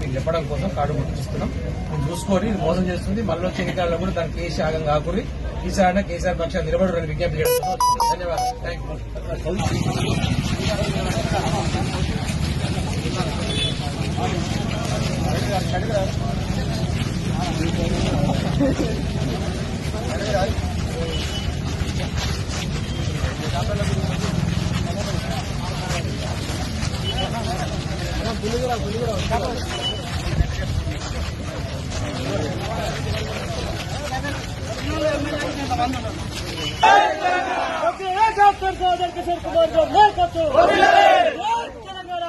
మీకు చెప్పడం కోసం కార్డు గుర్తిస్తున్నాం. మీరు చూసుకొని ఇది మోసం చేస్తుంది. మళ్ళీ వచ్చే ఎన్నికల్లో కూడా దానికి కేసీ ఆగం కాకూరి ఈసారి కేసీఆర్ పక్షాన్ని నిలబడి విజ్ఞప్తి చేయడం ధన్యవాదాలు. థ్యాంక్ యూ సోదర్ కిషోర్ కుమార్ గారు నాయకత్వం తెలంగాణ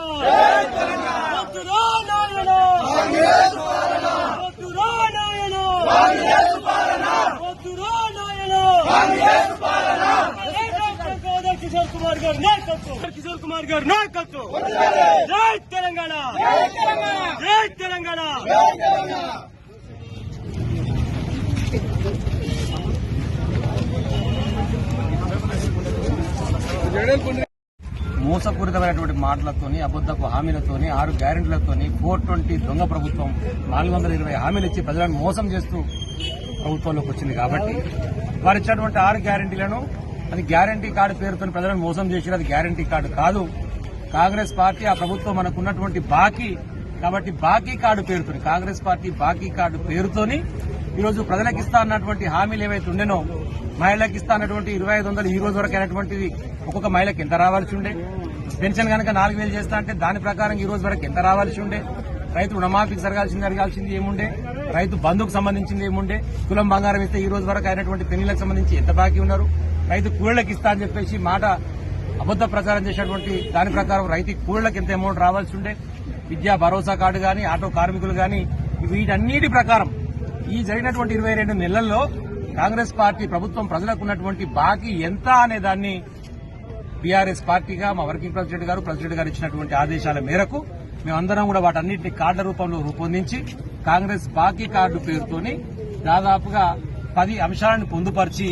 వద్దురా కుమార్ గారు నాయకత్వం. కిషోర్ కుమార్ గారు నాయకత్వం. జై తెలంగాణ. జై తెలంగాణ. మోసపూరితమైనటువంటి మాటలతోని అబద్దపు హామీలతోని ఆరు గ్యారెంటీలతోని ఫోర్ ట్వంటీ దొంగ ప్రభుత్వం నాలుగు వందల ఇరవై హామీలు ఇచ్చి ప్రజలను మోసం చేస్తూ ప్రభుత్వంలోకి వచ్చింది కాబట్టి వారు ఇచ్చినటువంటి ఆరు గ్యారెంటీలను అది గ్యారంటీ కార్డు పేరుతో ప్రజలను మోసం చేసిన అది గ్యారంటీ కార్డు కాదు. కాంగ్రెస్ పార్టీ ఆ ప్రభుత్వం మనకున్నటువంటి బాకీ. కాబట్టి బాకీ కార్డు పేరుతో కాంగ్రెస్ పార్టీ బాకీ కార్డు పేరుతోని ఈరోజు ప్రజలకు ఇస్తా అన్నటువంటి హామీలు ఏవైతే ఉండేనో మహిళలకు ఇస్తా అన్నటువంటి ఇరవై ఐదు వందలు ఈ రోజు వరకు అయినటువంటిది ఒక్కొక్క మహిళకి ఎంత రావాల్సి ఉండే? పెన్షన్ కనుక నాలుగు వేలు చేస్తా అంటే దాని ప్రకారం ఈ రోజు వరకు ఎంత రావాల్సి ఉండే? రైతు రుణమాఫీకి జరగాల్సింది జరగాల్సింది ఏముండే? రైతు బంధుకు సంబంధించింది ఏముండే? కులం బంగారం ఇస్తే ఈ రోజు వరకు అయినటువంటి పెళ్ళిలకు సంబంధించి ఎంత బాకీ ఉన్నారు? రైతు కూలీలకు ఇస్తా అని చెప్పేసి మాట అబద్ద ప్రచారం చేసినటువంటి దాని ప్రకారం రైతు కూలీలకు ఎంత అమౌంట్ రావాల్సి ఉండే? విద్యా భరోసా కార్డు కానీ ఆటో కార్మికులు కానీ వీటన్నిటి ప్రకారం ఈ జరిగినటువంటి ఇరవై రెండు నెలల్లో కాంగ్రెస్ పార్టీ ప్రభుత్వం ప్రజలకు ఉన్నటువంటి బాకీ ఎంత అనే దాన్ని బీఆర్ఎస్ పార్టీగా మా వర్కింగ్ ప్రెసిడెంట్ గారు ప్రెసిడెంట్ గారు ఇచ్చినటువంటి ఆదేశాల మేరకు మేమందరం కూడా వాటన్నింటినీ కార్డుల రూపంలో రూపొందించి కాంగ్రెస్ బాకీ కార్డు పేరుతోని దాదాపుగా పది అంశాలను పొందుపరిచి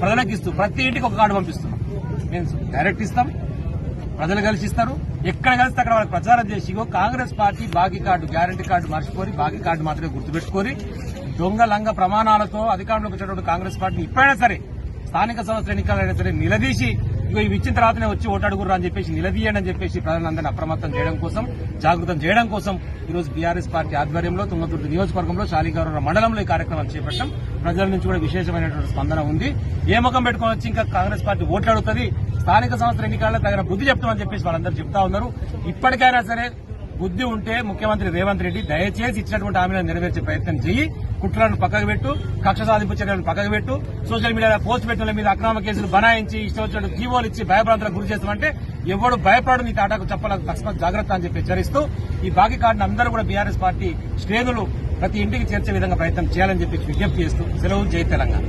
ప్రజలకు ఇస్తూ ప్రతి ఇంటికి ఒక కార్డు పంపిస్తున్నాం. మేము డైరెక్ట్ ఇస్తాం ప్రజలు కలిసి ఇస్తారు. ఎక్కడ కలిస్తే అక్కడ వాళ్ళకి ప్రచారం చేసి కాంగ్రెస్ పార్టీ బాకీ కార్డు గ్యారంటీ కార్డు మర్చిపోయి బాకీ కార్డు మాత్రమే గుర్తుపెట్టుకొని దొంగ లంగ ప్రమాణాలతో అధికారంలోకి వచ్చినటువంటి కాంగ్రెస్ పార్టీ ఇప్పుడైనా సరే స్థానిక సంస్థల ఎన్నికలైనా సరే నిలదీసి ఇగో ఇవి ఇచ్చిన తర్వాతనే వచ్చి ఓటాడుగురు అని చెప్పేసి నిలదీయండి అని చెప్పేసి ప్రజలందరినీ అప్రమత్తం చేయడం కోసం జాగృతం చేయడం కోసం ఈరోజు బీఆర్ఎస్ పార్టీ ఆధ్వర్యంలో తుంగతుర్తి నియోజకవర్గంలో శాలిగారు మండలంలో ఈ కార్యక్రమం చేపట్టడం ప్రజల నుంచి కూడా విశేషమైనటువంటి స్పందన ఉంది. ఏ ముఖం పెట్టుకుని వచ్చి ఇంకా కాంగ్రెస్ పార్టీ ఓట్లాడుతుంది? స్థానిక సంస్థల ఎన్నికల్లో తగిన బుద్ధి చెప్తామని చెప్పేసి వాళ్ళందరూ చెప్తా ఉన్నారు. ఇప్పటికైనా సరే బుద్ధి ఉంటే ముఖ్యమంత్రి రేవంత్ రెడ్డి దయచేసి ఇచ్చినటువంటి హామీలను నెరవేర్చే ప్రయత్నం చేయి కుట్రలను పక్కకు పెట్టు కక్ష సాధింపు చర్యలను పక్కకు పెట్టు సోషల్ మీడియాలో పోస్ట్ పెట్టడం మీద అక్రమ కేసులు బనాయించి ఇష్టం వచ్చినట్టు జీవోలు ఇచ్చి భయభ్రాంతులకు గురి చేస్తామంటే ఎవడు భయపడు నీ తాటాకు చెప్పాలని తక్షణ జాగ్రత్త అని చెప్పి హెచ్చరిస్తూ ఈ బాకీ కార్డును అందరూ కూడా బీఆర్ఎస్ పార్టీ శ్రేణులు ప్రతి ఇంటికి చేర్చే విధంగా ప్రయత్నం చేయాలని చెప్పి విజ్ఞప్తి చేస్తూ సెలవు జై తెలంగాణ.